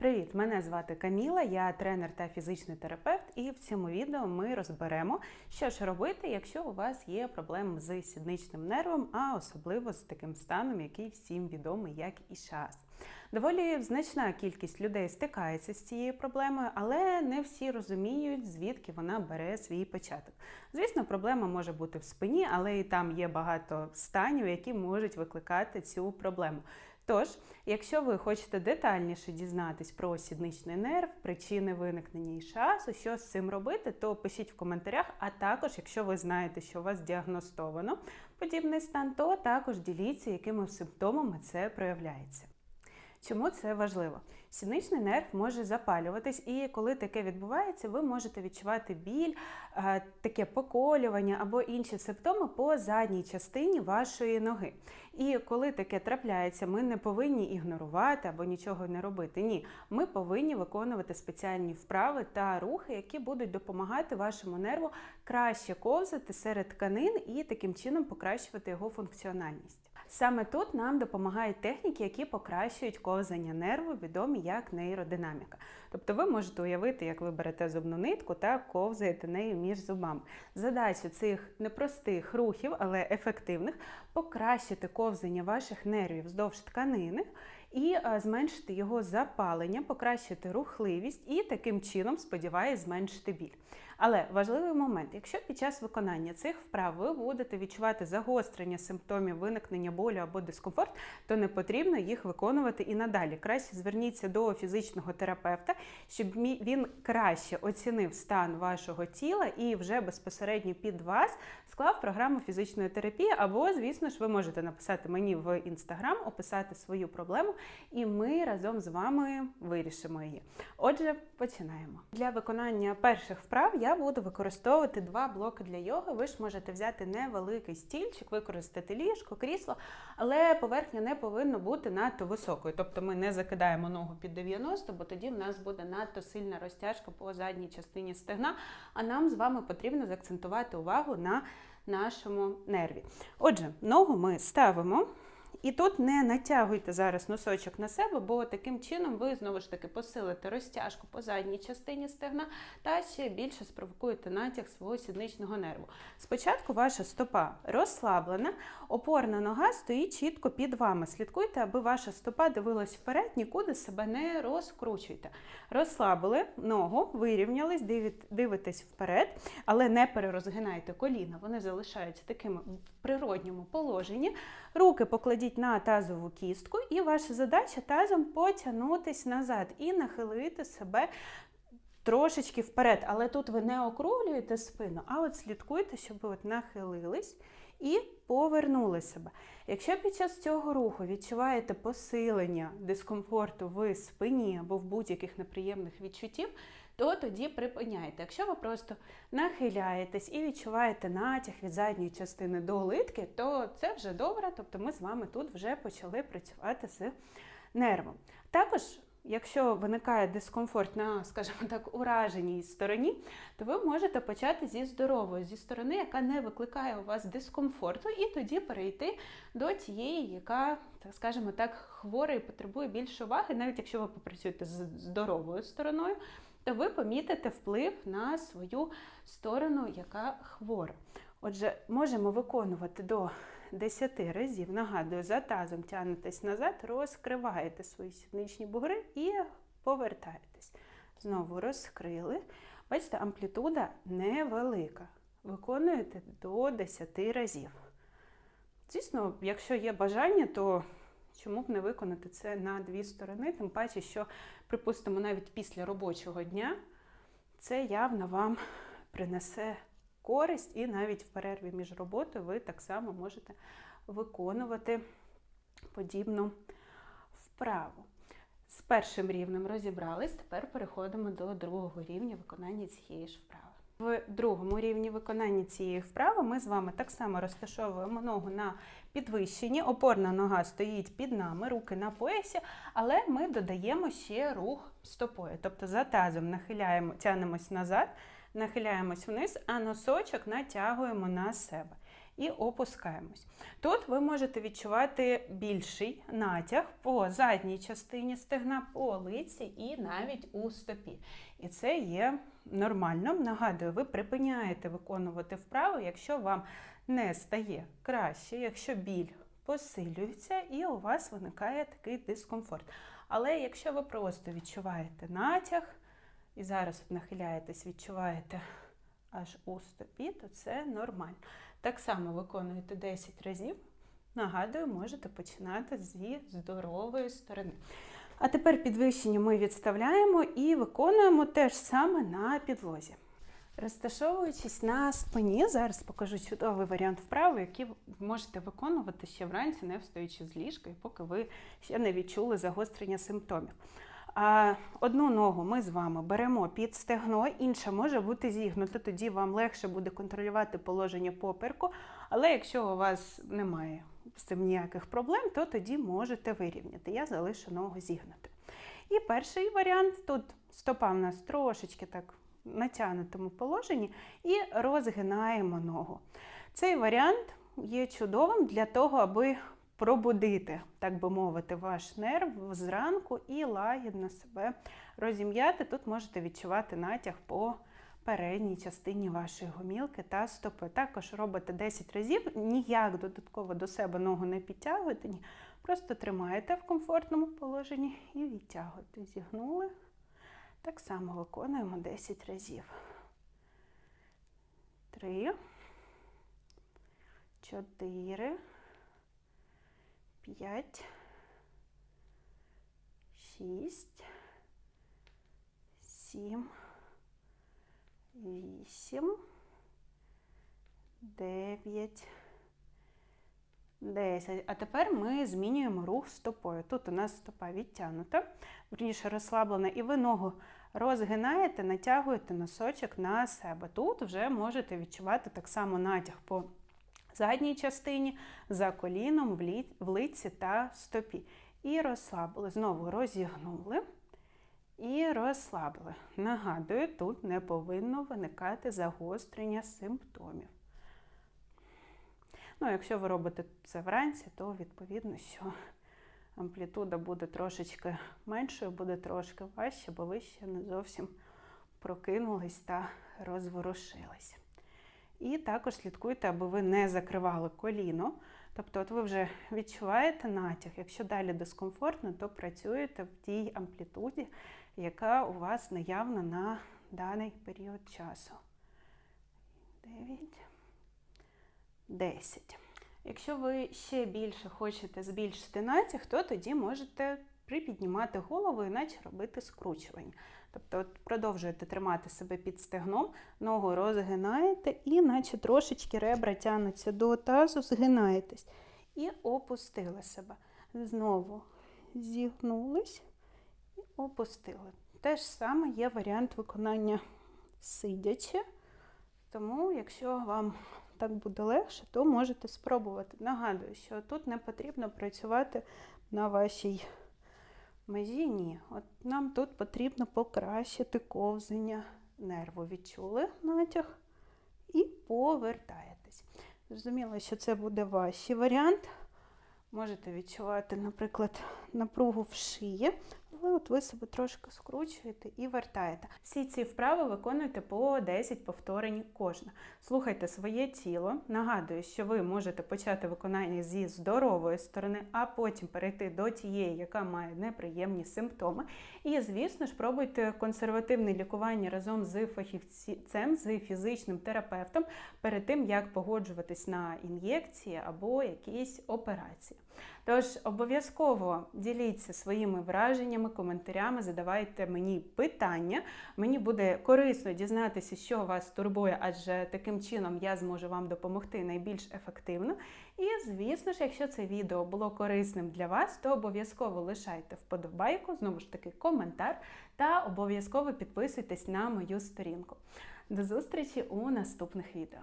Привіт! Мене звати Каміла, я тренер та фізичний терапевт, і в цьому відео ми розберемо, що ж робити, якщо у вас є проблеми з сідничним нервом, а особливо з таким станом, який всім відомий, як ішаз. Доволі значна кількість людей стикається з цією проблемою, але не всі розуміють, звідки вона бере свій початок. Звісно, проблема може бути в спині, але і там є багато станів, які можуть викликати цю проблему. Тож, якщо ви хочете детальніше дізнатись про сідничний нерв, причини виникнення ішасу, що з цим робити, то пишіть в коментарях. А також, якщо ви знаєте, що у вас діагностовано подібний стан, то також діліться, якими симптомами це проявляється. Чому це важливо? Сідничний нерв може запалюватись, і коли таке відбувається, ви можете відчувати біль, е, таке поколювання або інші симптоми по задній частині вашої ноги. І коли таке трапляється, ми не повинні ігнорувати або нічого не робити. Ні, ми повинні виконувати спеціальні вправи та рухи, які будуть допомагати вашому нерву краще ковзати серед тканин і таким чином покращувати його функціональність. Саме тут нам допомагають техніки, які покращують ковзання нерву, відомі як нейродинаміка. Тобто ви можете уявити, як ви берете зубну нитку та ковзаєте нею між зубами. Задача цих непростих рухів, але ефективних покращити ковзання ваших нервів вздовж тканини і е, зменшити його запалення, покращити рухливість і таким чином, сподіваюсь, зменшити біль. Але важливий момент, якщо під час виконання цих вправ ви будете відчувати загострення симптомів виникнення болю або дискомфорт, то не потрібно їх виконувати і надалі. Краще зверніться до фізичного терапевта, щоб він краще оцінив стан вашого тіла і вже безпосередньо під вас склав програму фізичної терапії. Або, звісно ж, ви можете написати мені в інстаграм, описати свою проблему, і ми разом з вами вирішимо її. Отже, починаємо. Для виконання перших вправ я буду використовувати два блоки для йоги. Ви ж можете взяти невеликий стільчик, використати ліжко, крісло, але поверхня не повинна бути надто високою. Тобто ми не закидаємо ногу під 90, бо тоді в нас буде надто сильна розтяжка по задній частині стегна. А нам з вами потрібно заакцентувати увагу на нашому нерві. Отже, ногу ми ставимо. І тут не натягуйте зараз носочок на себе, бо таким чином ви знову ж таки посилите розтяжку по задній частині стегна та ще більше спровокуєте натяг свого сідничного нерву. Спочатку ваша стопа розслаблена, опорна нога стоїть чітко під вами. Слідкуйте, аби ваша стопа дивилась вперед, нікуди себе не розкручуйте. Розслабили ногу, вирівнялись, дивитесь вперед, але не перерозгинайте коліна, вони залишаються такими в природньому положенні. Руки покладіть на тазову кістку, і ваша задача тазом потягнутись назад і нахилити себе трошечки вперед. Але тут ви не округлюєте спину, а от слідкуйте, щоб ви от нахилились і повернули себе. Якщо під час цього руху відчуваєте посилення дискомфорту в спині або в будь-яких неприємних відчуттів, то тоді припиняйте. Якщо ви просто нахиляєтесь і відчуваєте натяг від задньої частини до литки, то це вже добре, тобто ми з вами тут вже почали працювати з нервом. Також Якщо виникає дискомфорт на, скажімо так, ураженій стороні, то ви можете почати зі здорової, зі сторони, яка не викликає у вас дискомфорту, і тоді перейти до тієї, яка, скажімо так, хвора і потребує більше уваги, навіть якщо ви попрацюєте з здоровою стороною, то ви помітите вплив на свою сторону, яка хвора. Отже, можемо виконувати до 10 разів. Нагадую, за тазом тягнетесь назад, розкриваєте свої сідничні бугри і повертаєтесь. Знову розкрили. Бачите, амплітуда невелика. Виконуєте до 10 разів. Звісно, якщо є бажання, то чому б не виконати це на дві сторони, тим паче, що, припустимо, навіть після робочого дня це явно вам принесе користь, і навіть в перерві між роботою ви так само можете виконувати подібну вправу. З першим рівнем розібрались, тепер переходимо до другого рівня виконання цієї ж вправи. В другому рівні виконання цієї вправи ми з вами так само розташовуємо ногу на підвищенні, опорна нога стоїть під нами, руки на поясі, але ми додаємо ще рух стопою. Тобто за тазом нахиляємо, тянемось назад, нахиляємось вниз, а носочок натягуємо на себе. і опускаємось. Тут ви можете відчувати більший натяг по задній частині стегна, по лиці і навіть у стопі. І це є нормально. Нагадую, ви припиняєте виконувати вправи, якщо вам не стає краще, якщо біль посилюється і у вас виникає такий дискомфорт. Але якщо ви просто відчуваєте натяг, і зараз нахиляєтесь, відчуваєте аж у стопі, то це нормально. Так само виконуєте 10 разів. Нагадую, можете починати зі здорової сторони. А тепер підвищення ми відставляємо і виконуємо те ж саме на підлозі. Розташовуючись на спині, зараз покажу чудовий варіант вправи, який ви можете виконувати ще вранці, не встаючи з ліжка, і поки ви ще не відчули загострення симптомів. А одну ногу ми з вами беремо під стегно, інша може бути зігнута, тоді вам легше буде контролювати положення попереку. Але якщо у вас немає з цим ніяких проблем, то тоді можете вирівняти. Я залишу ногу зігнути. І перший варіант тут стопа в нас трошечки так натягнутому положенні і розгинаємо ногу. Цей варіант є чудовим для того, аби пробудити, так би мовити, ваш нерв зранку і лагідно себе розім'яти. Тут можете відчувати натяг по передній частині вашої гомілки та стопи. Також робите 10 разів, ніяк додатково до себе ногу не підтягуєте, ні. просто тримаєте в комфортному положенні і відтягуєте. Зігнули. Так само виконуємо 10 разів. Три, чотири, п'ять, шість, сім, вісім, дев'ять. 10. А тепер ми змінюємо рух стопою. Тут у нас стопа відтягнута, верніше розслаблена, і ви ногу розгинаєте, натягуєте носочок на себе. Тут вже можете відчувати так само натяг по задній частині, за коліном, в лиці та стопі. І розслабили. Знову розігнули і розслабили. Нагадую, тут не повинно виникати загострення симптомів. Ну, якщо ви робите це вранці, то відповідно, що амплітуда буде трошечки меншою, буде трошки важче, бо ви ще не зовсім прокинулись та розворушились. І також слідкуйте, аби ви не закривали коліно. Тобто, от ви вже відчуваєте натяг. Якщо далі дискомфортно, то працюєте в тій амплітуді, яка у вас наявна на даний період часу. 9. 10. Якщо ви ще більше хочете збільшити натяг, то тоді можете припіднімати голову, іначе робити скручування. Тобто от продовжуєте тримати себе під стегном, ногу розгинаєте, і наче трошечки ребра тягнуться до тазу, згинаєтесь. І опустили себе. Знову зігнулись опустили. Те ж саме є варіант виконання сидячи. Тому, якщо вам так буде легше, то можете спробувати. Нагадую, що тут не потрібно працювати на вашій межі. Ні. От Нам тут потрібно покращити ковзання нерву. Відчули натяг і повертаєтесь. Зрозуміло, що це буде ваш варіант. Можете відчувати, наприклад, напругу в шиї, от ви себе трошки скручуєте і вертаєте. Всі ці вправи виконуйте по 10 повторень кожна. Слухайте своє тіло. Нагадую, що ви можете почати виконання зі здорової сторони, а потім перейти до тієї, яка має неприємні симптоми. І, звісно ж, пробуйте консервативне лікування разом з фахівцем, з фізичним терапевтом перед тим, як погоджуватись на ін'єкції або якісь операції. Тож обов'язково діліться своїми враженнями, коментарями, задавайте мені питання. Мені буде корисно дізнатися, що вас турбує, адже таким чином я зможу вам допомогти найбільш ефективно. І, звісно ж, якщо це відео було корисним для вас, то обов'язково лишайте вподобайку, знову ж таки, коментар та обов'язково підписуйтесь на мою сторінку. До зустрічі у наступних відео.